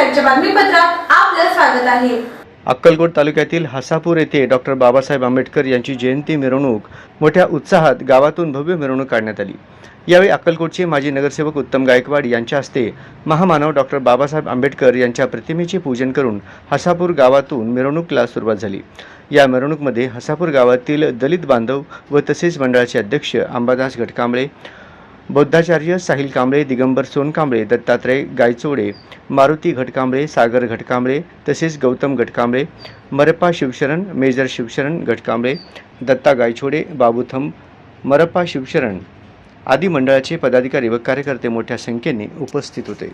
आपलं स्वागत आहे. अक्कलकोट तालुक्यातील हसापूर येथे डॉक्टर बाबासाहेब आंबेडकर यांची जयंती मिरवणूक मोठ्या उत्साहात गावातून भव्य मिरवणूक काढण्यात आली. यावेळी अक्कलकोटचे माजी नगरसेवक उत्तम गायकवाड यांच्या हस्ते महामानव डॉक्टर बाबासाहेब आंबेडकर यांच्या प्रतिमेचे पूजन करून हसापूर गावातून मिरवणूकला सुरुवात झाली. या मिरवणूकमध्ये हसापूर गावातील दलित बांधव व तसेच मंडळाचे अध्यक्ष अंबादास घटकांबळे बौद्धाचार्य साहिल कांबळे दिगंबर सोनकांबळे दत्तात्रय गायचोडे मारुती घटकांबळे सागर घटकांबळे तसेच गौतम घटकांबळे मरप्पा शिवशरण मेजर शिवशरण घटकांबळे दत्ता गायचोडे बाबूथम मरप्पा शिवशरण आदी मंडळाचे पदाधिकारी व कार्यकर्ते मोठ्या संख्येने उपस्थित होते.